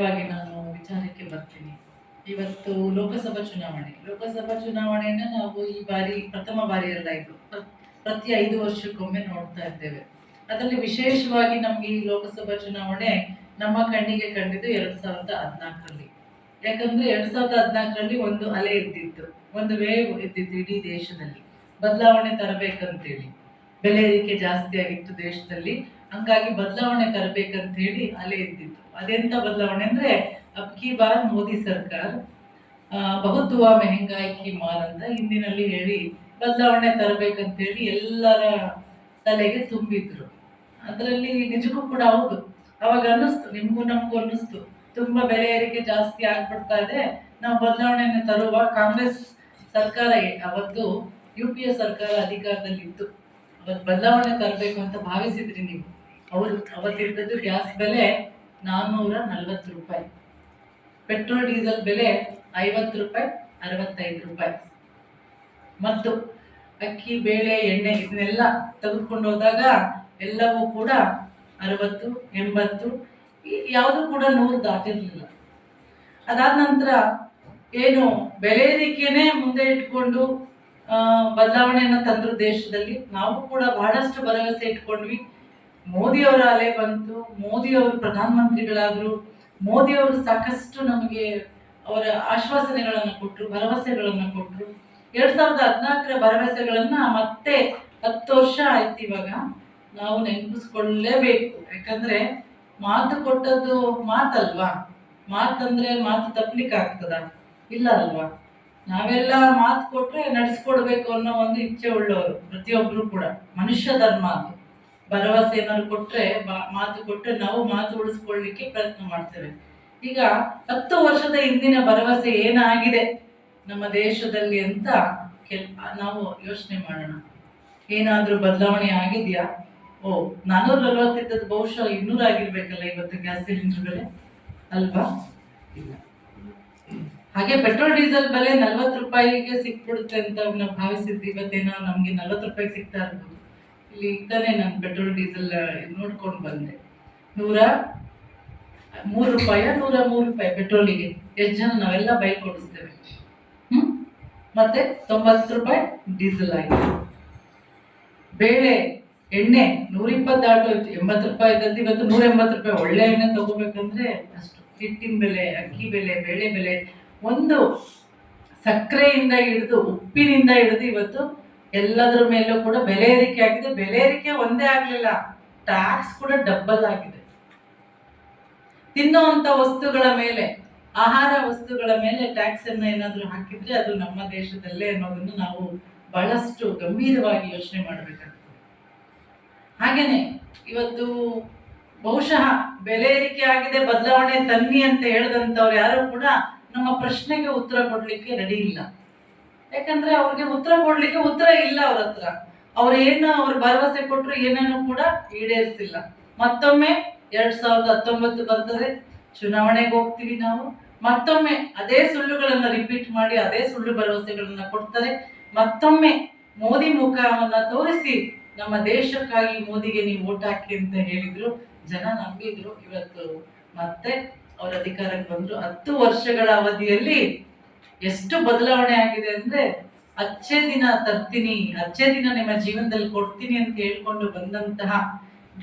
ನೇರವಾಗಿ ನಾನು ವಿಚಾರಕ್ಕೆ ಬರ್ತೀನಿ. ಇವತ್ತು ಲೋಕಸಭಾ ಚುನಾವಣೆ. ಲೋಕಸಭಾ ಚುನಾವಣೆಯನ್ನ ನಾವು ಈ ಬಾರಿ, ಪ್ರಥಮ ಬಾರಿ ಅಲ್ಲ ಇದು. ಪ್ರ- ಪ್ರತಿ ಐದು ವರ್ಷಕ್ಕೊಮ್ಮೆ ನೋಡ್ತಾ ಇದ್ದೇವೆ. ಅದರಲ್ಲಿ ವಿಶೇಷವಾಗಿ ನಮ್ಗೆ ಈ ಲೋಕಸಭಾ ಚುನಾವಣೆ ನಮ್ಮ ಕಣ್ಣಿಗೆ ಕಂಡಿದ್ದು ಎರಡ್ ಸಾವಿರದ ಹದಿನಾಲ್ಕರಲ್ಲಿ. ಯಾಕಂದ್ರೆ ಎರಡ್ ಸಾವಿರದ ಹದಿನಾಲ್ಕರಲ್ಲಿ ಒಂದು ಅಲೆ ಇದ್ದಿತ್ತು. ಒಂದು ವೇವ್ ಇದ್ದಿತ್ತು ಇಡೀ ದೇಶದಲ್ಲಿ. ಬದಲಾವಣೆ ತರಬೇಕಂತೇಳಿ. ಬೆಲೆ ಏರಿಕೆ ಜಾಸ್ತಿ ಆಗಿತ್ತು ದೇಶದಲ್ಲಿ. ಹಂಗಾಗಿ ಬದಲಾವಣೆ ತರಬೇಕಂತ ಹೇಳಿ ಅಲೆ ಇದ್ದಿತ್ತು ಅದೆಂತ ಬದಲಾವಣೆ ಅಂದ್ರೆ ಅಬ್ಕಿ ಬಾರ್ ಮೋದಿ ಸರ್ಕಾರ ಬಹುತ್ವ ಮೆಹಂಗಾಯಿ ಕಿ ಮಾರ್ ಅಂತ ಹಿಂದಿನಲ್ಲಿ ಹೇಳಿ ಬದಲಾವಣೆ ತರಬೇಕಂತ ಹೇಳಿ ಎಲ್ಲರ ತಲೆಗೆ ತುಂಬಿದ್ರು. ಅದರಲ್ಲಿ ನಿಜಕ್ಕೂ ಕೂಡ ಹೌದು. ಅವಾಗ ಅನ್ನಿಸ್ತು, ನಿಮಗೂ ನಮಗೂ ಅನ್ನಿಸ್ತು. ತುಂಬಾ ಬೆಲೆ ಏರಿಕೆ ಜಾಸ್ತಿ ಆಗ್ಬಿಡ್ತಾ ಇದೆ. ನಾವು ಬದಲಾವಣೆಯನ್ನು ತರುವ ಕಾಂಗ್ರೆಸ್ ಸರ್ಕಾರ, ಅವತ್ತು ಯು ಪಿ ಎ ಸರ್ಕಾರ ಅಧಿಕಾರದಲ್ಲಿತ್ತು. ಬದಲಾವಣೆ ತರಬೇಕು ಅಂತ ಭಾವಿಸಿದ್ರಿ ನೀವು. ಅವರು ಅವತ್ತಿದ್ದದ್ದು ಗ್ಯಾಸ್ ಬೆಲೆ ನಾನ್ನೂರ ನಲ್ವತ್ತು ರೂಪಾಯಿ. ಪೆಟ್ರೋಲ್, ಡೀಸೆಲ್ ಬೆಲೆ ಐವತ್ತು ರೂಪಾಯಿ, ಅರವತ್ತೈದು ರೂಪಾಯಿ. ಮತ್ತು ಅಕ್ಕಿ, ಬೇಳೆ, ಎಣ್ಣೆ ಇದನ್ನೆಲ್ಲ ತೆಗೆದುಕೊಂಡು ಹೋದಾಗ ಎಲ್ಲವೂ ಕೂಡ ಅರವತ್ತು, ಎಂಬತ್ತು ಯಾವುದು ಕೂಡ ನೂರು ದಾಟಿರಲಿಲ್ಲ. ಅದಾದ ನಂತರ ಏನು ಬೆಲೆ ಮುಂದೆ ಇಟ್ಕೊಂಡು ಬದಲಾವಣೆಯನ್ನು ತಂದ್ರು ದೇಶದಲ್ಲಿ. ನಾವು ಕೂಡ ಬಹಳಷ್ಟು ಭರವಸೆ ಇಟ್ಕೊಂಡ್ವಿ. ಮೋದಿಯವರ ಅಲೆ ಬಂತು. ಮೋದಿಯವರು ಪ್ರಧಾನಮಂತ್ರಿಗಳಾದರು. ಮೋದಿಯವರು ಸಾಕಷ್ಟು ನಮಗೆ ಅವರ ಆಶ್ವಾಸನೆಗಳನ್ನು ಕೊಟ್ಟರು ಭರವಸೆಗಳನ್ನು ಕೊಟ್ಟರು ಎರಡ್ ಸಾವಿರದ ಹದಿನಾಲ್ಕರ ಭರವಸೆಗಳನ್ನ ಮತ್ತೆ ಹತ್ತು ವರ್ಷ ಆಯ್ತು ಇವಾಗ. ನಾವು ನೆನಪಿಸ್ಕೊಳ್ಳೇಬೇಕು. ಯಾಕಂದ್ರೆ ಮಾತು ಕೊಟ್ಟದ್ದು ಮಾತಲ್ವಾ? ಮಾತಂದ್ರೆ ಮಾತು ತಪ್ಪಲಿಕ್ಕೆ ಆಗ್ತದ ಇಲ್ಲ ಅಲ್ವಾ? ನಾವೆಲ್ಲ ಮಾತು ಕೊಟ್ರೆ ನಡೆಸ್ಕೊಡ್ಬೇಕು ಅನ್ನೋ ಒಂದು ಇಚ್ಛೆ ಉಳ್ಳವರು, ಪ್ರತಿಯೊಬ್ರು ಕೂಡ. ಮನುಷ್ಯ ಧರ್ಮ ಅದು. ಭರವಸೆ ಏನಾದ್ರು ಕೊಟ್ರೆ ಮಾತು ಕೊಟ್ರೆ ನಾವು ಮಾತು ಉಳಿಸ್ಕೊಳ್ಳಿಕ್ಕೆ ಪ್ರಯತ್ನ ಮಾಡ್ತೇವೆ. ಈಗ ಹತ್ತು ವರ್ಷದ ಹಿಂದಿನ ಭರವಸೆ ಏನಾಗಿದೆ ನಮ್ಮ ದೇಶದಲ್ಲಿ ಅಂತ ಕೆಲ್, ನಾವು ಯೋಚನೆ ಮಾಡೋಣ. ಏನಾದರೂ ಬದಲಾವಣೆ ಆಗಿದೆಯಾ? ಓ, ನಾನೂರ ನಲ್ವತ್ತಿದ್ದದ್ದು ಬಹುಶಃ ಇನ್ನೂರ ಆಗಿರ್ಬೇಕಲ್ಲ ಇವತ್ತು ಗ್ಯಾಸ್ ಸಿಲಿಂಡರ್ ಬೆಲೆ? ಅಲ್ವಾ? ಇಲ್ಲ. ಹಾಗೆ ಪೆಟ್ರೋಲ್, ಡೀಸೆಲ್ ಬೆಲೆ ನಲ್ವತ್ತು ರೂಪಾಯಿಗೆ ಸಿಕ್ಬಿಡುತ್ತೆ ಅಂತ ನಾವು ಭಾವಿಸಿದ್ವಿ. ಇವತ್ತೇನೋ ನಮಗೆ ನಲ್ವತ್ತು ರೂಪಾಯಿಗೆ ಸಿಗ್ತಾ ಇರ್ಬೋದು. ಇಲ್ಲಿ ತಾನೇ ನಾನು ಪೆಟ್ರೋಲ್, ಡೀಸೆಲ್, ನೋಡ್ಕೊಂಡು ಬಂದೆ. ನೂರ ಮೂರು ರೂಪಾಯ, ನೂರ ಮೂರು ರೂಪಾಯಿ ಪೆಟ್ರೋಲಿಗೆ. ಎಷ್ಟು ಜನ ನಾವೆಲ್ಲ ಬೈಕ್ ಓಡಿಸ್ತೇವೆ. ಹ್ಮ್? ಮತ್ತೆ ತೊಂಬತ್ತು ರೂಪಾಯಿ ಡೀಸೆಲ್ ಆಗಿದೆ ಬೇಳೆ, ಎಣ್ಣೆ, ನೂರಿಪ್ಪತ್ತು ದಾಟೋಯ್ತು ಎಂಬತ್ತು ರೂಪಾಯಿ ಇದ್ದದ್ದು ಇವತ್ತು ನೂರ ಎಂಬತ್ತು ರೂಪಾಯಿ. ಒಳ್ಳೆ ಎಣ್ಣೆ ತಗೋಬೇಕಂದ್ರೆ ಅಷ್ಟು. ಹಿಟ್ಟಿನ ಬೆಲೆ, ಅಕ್ಕಿ ಬೆಲೆ, ಬೇಳೆ ಬೆಲೆ ಒಂದು ಸಕ್ಕರೆಯಿಂದ ಹಿಡಿದು ಉಪ್ಪಿನಿಂದ ಹಿಡಿದು ಇವತ್ತು ಎಲ್ಲದರ ಮೇಲೂ ಕೂಡ ಬೆಲೆ ಏರಿಕೆ ಆಗಿದೆ. ಬೆಲೆ ಏರಿಕೆ ಒಂದೇ ಆಗಲಿಲ್ಲ. ಟ್ಯಾಕ್ಸ್ ಕೂಡ ಡಬ್ಬಲ್ ಆಗಿದೆ. ತಿನ್ನುವಂತ ವಸ್ತುಗಳ ಮೇಲೆ, ಆಹಾರ ವಸ್ತುಗಳ ಮೇಲೆ ಟ್ಯಾಕ್ಸ್ ಅನ್ನ ಏನಾದ್ರೂ ಹಾಕಿದ್ರೆ ಅದು ನಮ್ಮ ದೇಶದಲ್ಲೇ ಅನ್ನೋದನ್ನು ನಾವು ಬಹಳಷ್ಟು ಗಂಭೀರವಾಗಿ ಯೋಚನೆ ಮಾಡಬೇಕಾಗ್ತದೆ. ಹಾಗೇನೆ ಇವತ್ತು ಬಹುಶಃ ಬೆಲೆ ಏರಿಕೆ ಆಗಿದೆ, ಬದಲಾವಣೆ ತನ್ನಿ ಅಂತ ಹೇಳಿದಂಥವ್ರು ಯಾರು ಕೂಡ ನಮ್ಮ ಪ್ರಶ್ನೆಗೆ ಉತ್ತರ ಕೊಡ್ಲಿಕ್ಕೆ ರೆಡಿ ಇಲ್ಲ. ಯಾಕಂದ್ರೆ ಅವ್ರಿಗೆ ಉತ್ತರ ಕೊಡ್ಲಿಕ್ಕೆ ಉತ್ತರ ಇಲ್ಲ ಅವ್ರ ಹತ್ರ. ಅವ್ರ ಏನು ಅವ್ರ ಭರವಸೆ ಕೊಟ್ಟರು ಏನೇನು ಕೂಡ ಈಡೇರಿಸಿಲ್ಲ. ಮತ್ತೊಮ್ಮೆ ಎರಡ್ ಸಾವಿರದ ಹತ್ತೊಂಬತ್ತು ಬರ್ತದೆ, ಚುನಾವಣೆಗೆ ಹೋಗ್ತೀವಿ ನಾವು. ಮತ್ತೊಮ್ಮೆ ಅದೇ ಸುಳ್ಳುಗಳನ್ನ ರಿಪೀಟ್ ಮಾಡಿ, ಅದೇ ಸುಳ್ಳು ಭರವಸೆಗಳನ್ನ ಕೊಡ್ತಾರೆ. ಮತ್ತೊಮ್ಮೆ ಮೋದಿ ಮುಖವನ್ನ ತೋರಿಸಿ, ನಮ್ಮ ದೇಶಕ್ಕಾಗಿ ಮೋದಿಗೆ ನೀವು ಓಟ್ ಹಾಕಿ ಅಂತ ಹೇಳಿದ್ರು. ಜನ ನಂಬಿದ್ರು ಇವತ್ತು. ಮತ್ತೆ ಅವ್ರ ಅಧಿಕಾರಕ್ಕೆ ಬಂದ್ರು. ಹತ್ತು ವರ್ಷಗಳ ಅವಧಿಯಲ್ಲಿ ಎಷ್ಟು ಬದಲಾವಣೆ ಆಗಿದೆ ಅಂದ್ರೆ ಅಚ್ಚೇ ದಿನ ತರ್ತೀನಿ ಅಚ್ಚೇ ದಿನ ನಿಮ್ಮ ಜೀವನದಲ್ಲಿ ಕೊಡ್ತೀನಿ ಅಂತ ಹೇಳ್ಕೊಂಡು ಬಂದಂತಹ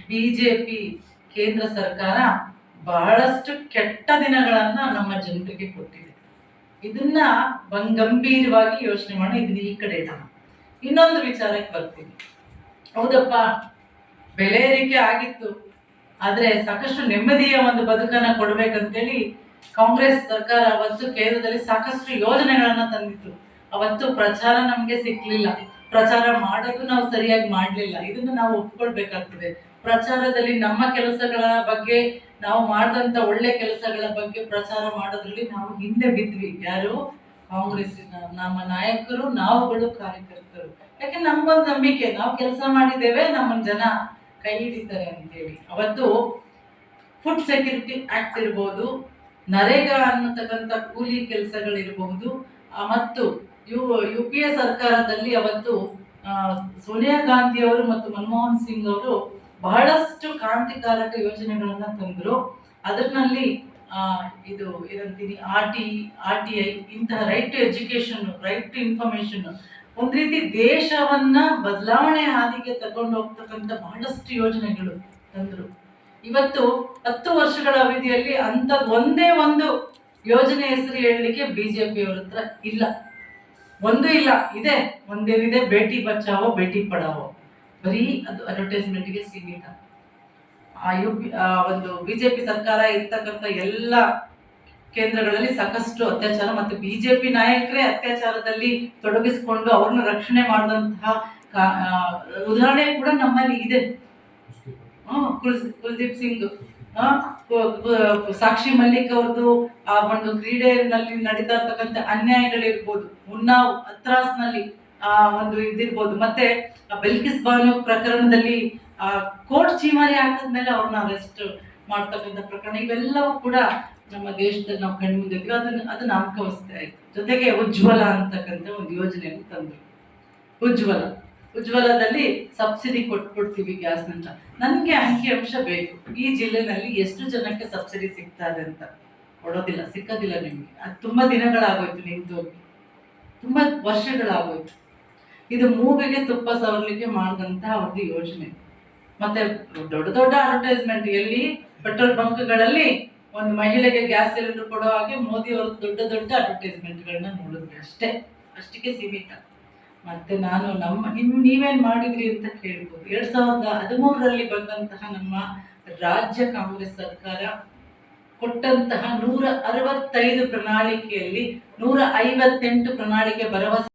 ಬಿಜೆಪಿ ಕೇಂದ್ರ ಸರ್ಕಾರ ಬಹಳಷ್ಟು ಕೆಟ್ಟ ದಿನಗಳನ್ನ ನಮ್ಮ ಜನರಿಗೆ ಕೊಟ್ಟಿದೆ. ಇದನ್ನ ಗಂಭೀರವಾಗಿ ಯೋಚನೆ ಮಾಡಿ ಇದನ್ನ ಈ ಕಡೆ ಇನ್ನೊಂದು ವಿಚಾರಕ್ಕೆ ಬರ್ತೀನಿ. ಹೌದಪ್ಪ, ಬೆಲೆ ಏರಿಕೆ ಆಗಿತ್ತು. ಆದ್ರೆ ಸಾಕಷ್ಟು ನೆಮ್ಮದಿಯ ಒಂದು ಬದುಕನ್ನ ಕೊಡ್ಬೇಕಂತೇಳಿ ಕಾಂಗ್ರೆಸ್ ಸರ್ಕಾರ ಅವತ್ತು ಕೇಂದ್ರದಲ್ಲಿ ಸಾಕಷ್ಟು ಯೋಜನೆಗಳನ್ನ ತಂದಿತ್ತು. ಅವತ್ತು ಪ್ರಚಾರ ನಮ್ಗೆ ಸಿಕ್ಲಿಲ್ಲ. ಪ್ರಚಾರ ಮಾಡೋದು ನಾವು ಸರಿಯಾಗಿ ಮಾಡ್ಲಿಲ್ಲ. ಇದನ್ನು ನಾವು ಒಪ್ಕೊಳ್ಬೇಕಾಗ್ತದೆ. ಪ್ರಚಾರದಲ್ಲಿ ನಮ್ಮ ಕೆಲಸಗಳ ಬಗ್ಗೆ ನಾವು ಮಾಡಿದಂತ ಒಳ್ಳೆ ಕೆಲಸಗಳ ಬಗ್ಗೆ ಪ್ರಚಾರ ಮಾಡೋದ್ರಲ್ಲಿ ನಾವು ಹಿಂದೆ ಬಿದ್ವಿ. ಯಾರು? ಕಾಂಗ್ರೆಸ್ಸಿನ ನಮ್ಮ ನಾಯಕರು, ನಾವುಗಳು ಕಾರ್ಯಕರ್ತರು. ಯಾಕೆ ನಮ್ಗೊಂದು ನಂಬಿಕೆ? ನಾವು ಕೆಲಸ ಮಾಡಿದ್ದೇವೆ, ನಮ್ಮ ಜನ ಕೈ ಹಿಡಿತಾರೆ ಅಂತೇಳಿ. ಅವತ್ತು ಫುಡ್ ಸೆಕ್ಯೂರಿಟಿ ಆಕ್ಟ್ ಇರ್ಬೋದು, ನರೇಗಾ ಅನ್ನತಕ್ಕಂಥ ಕೂಲಿ ಕೆಲಸಗಳಿರಬಹುದು ಮತ್ತು ಯು ಯು ಪಿ ಎ ಸರ್ಕಾರದಲ್ಲಿ ಅವತ್ತು ಸೋನಿಯಾ ಗಾಂಧಿ ಅವರು ಮತ್ತು ಮನಮೋಹನ್ ಸಿಂಗ್ ಅವರು ಬಹಳಷ್ಟು ಕ್ರಾಂತಿಕಾರಕ ಯೋಜನೆಗಳನ್ನು ತಂದರು. ಅದರಲ್ಲಿ ಇದು ಏನಂತೀನಿ, R T R T I ಇಂತಹ right to education right to information ಒಂದ್ ರೀತಿ ದೇಶವನ್ನ ಬದಲಾವಣೆ ಹಾದಿಗೆ ತಗೊಂಡು ಹೋಗ್ತಕ್ಕಂಥ ಬಹಳಷ್ಟು ಯೋಜನೆಗಳು ತಂದ್ರು. ಇವತ್ತು ಹತ್ತು ವರ್ಷಗಳ ಅವಧಿಯಲ್ಲಿ ಅಂತ ಒಂದೇ ಒಂದು ಯೋಜನೆ ಹೆಸರು ಹೇಳಲಿಕ್ಕೆ ಬಿಜೆಪಿ ಅವ್ರ ಹತ್ರ ಇಲ್ಲ. ಒಂದು ಇಲ್ಲ, ಇದೆ. ಒಂದೇನಿದೆ, ಬೇಟಿ ಬಚಾವೋ, ಬೇಟಿ ಪಡಾವೋ. ಬರೀ ಅದು ಅಡ್ವರ್ಟೈಸ್ಮೆಂಟ್ಗೆ ಸೀಮಿತ. ಆ ಯು ಪಿ ಒಂದು ಬಿಜೆಪಿ ಸರ್ಕಾರ ಇರ್ತಕ್ಕಂಥ ಎಲ್ಲ ಕೇಂದ್ರಗಳಲ್ಲಿ ಸಾಕಷ್ಟು ಅತ್ಯಾಚಾರ ಮತ್ತು ಬಿಜೆಪಿ ನಾಯಕರೇ ಅತ್ಯಾಚಾರದಲ್ಲಿ ತೊಡಗಿಸಿಕೊಂಡು ಅವ್ರನ್ನ ರಕ್ಷಣೆ ಮಾಡಿದಂತಹ ಉದಾಹರಣೆ ಕೂಡ ನಮ್ಮಲ್ಲಿ ಇದೆ. ಕುಲ್ದೀಪ್ ಸಿಂಗ್. ಸಾಕ್ಷಿ ಮಲ್ಲಿಕ್ ಅವ್ರದ್ದು ಆ ಒಂದು ಕ್ರೀಡೆಯಲ್ಲಿ ನಡೀತಾ ಇರ್ತಕ್ಕಂಥ ಅನ್ಯಾಯಗಳಿರ್ಬೋದು ಉನ್ನಾವ್ ಅತ್ರಾಸ್ನಲ್ಲಿ ಆ ಒಂದು ಇದಿರ್ಬೋದು. ಮತ್ತೆ ಬೆಲ್ಕಿಸ್ ಬಾನು ಪ್ರಕರಣದಲ್ಲಿ ಆ ಕೋರ್ಟ್ ಚೀಮಾರಿ ಹಾಕಿದ್ಮೇಲೆ ಅವ್ರನ್ನ ಅರೆಸ್ಟ್ ಮಾಡ್ತಕ್ಕಂಥ ಪ್ರಕರಣ, ಇವೆಲ್ಲವೂ ಕೂಡ ನಮ್ಮ ದೇಶದಲ್ಲಿ ನಾವು ಕಣ್ಮುಂದೆ ಇದ್ವಿ. ಅದನ್ನ ಅದನ್ನ ನಾಮಕವಸ್ತೆ ಆಯ್ತು. ಜೊತೆಗೆ ಉಜ್ವಲ ಅಂತಕ್ಕಂಥ ಒಂದು ಯೋಜನೆಯನ್ನು ತಂದ್ರು ಉಜ್ವಲ. ಉಜ್ವಲದಲ್ಲಿ ಸಬ್ಸಿಡಿ ಕೊಟ್ಬಿಡ್ತೀವಿ ಗ್ಯಾಸ್ ಅಂತ. ನನಗೆ ಅಂಕಿ ಅಂಶ ಬೇಕು. ಈ ಜಿಲ್ಲೆನಲ್ಲಿ ಎಷ್ಟು ಜನಕ್ಕೆ ಸಬ್ಸಿಡಿ ಸಿಗ್ತಾ ಇದೆ ಅಂತ. ಕೊಡೋದಿಲ್ಲ, ಸಿಕ್ಕೋದಿಲ್ಲ ನಿಮಗೆ. ಅದು ತುಂಬಾ ದಿನಗಳಾಗೋಯ್ತು ತುಂಬ ತುಂಬಾ ವರ್ಷಗಳಾಗೋಯ್ತು. ಇದು ಮೂಗಿಗೆ ತುಪ್ಪ ಸವರ್ಲಿಕ್ಕೆ ಮಾಡಿದಂತಹ ಒಂದು ಯೋಜನೆ. ಮತ್ತೆ ದೊಡ್ಡ ದೊಡ್ಡ ಅಡ್ವರ್ಟೈಸ್ಮೆಂಟ್ ಎಲ್ಲಿ ಪೆಟ್ರೋಲ್ ಬಂಕ್ಗಳಲ್ಲಿ ಒಂದು ಮಹಿಳೆಗೆ ಗ್ಯಾಸ್ ಸಿಲಿಂಡರ್ ಕೊಡೋ ಹಾಗೆ ಮೋದಿ ಅವರು ದೊಡ್ಡ ದೊಡ್ಡ ಅಡ್ವರ್ಟೈಸ್ಮೆಂಟ್ಗಳನ್ನ ನೋಡಿದ್ವಿ ಅಷ್ಟೇ. ಅಷ್ಟಕ್ಕೆ ಸೀಮಿತ. ಮತ್ತೆ ನಾನು ನಮ್ಮ ನಿಮ್ ನೀವೇನ್ ಮಾಡಿದ್ರಿ ಅಂತ ಕೇಳ್ಬೋದು. ಎರಡ್ ಸಾವಿರದ ಹದಿಮೂರರಲ್ಲಿ ಬಂದಂತಹ ನಮ್ಮ ರಾಜ್ಯ ಕಾಂಗ್ರೆಸ್ ಸರ್ಕಾರ ಕೊಟ್ಟಂತಹ ನೂರ ಅರವತ್ತೈದು ಪ್ರಣಾಳಿಕೆಯಲ್ಲಿ ನೂರ ಐವತ್ತೆಂಟು ಪ್ರಣಾಳಿಕೆ ಭರವಸೆ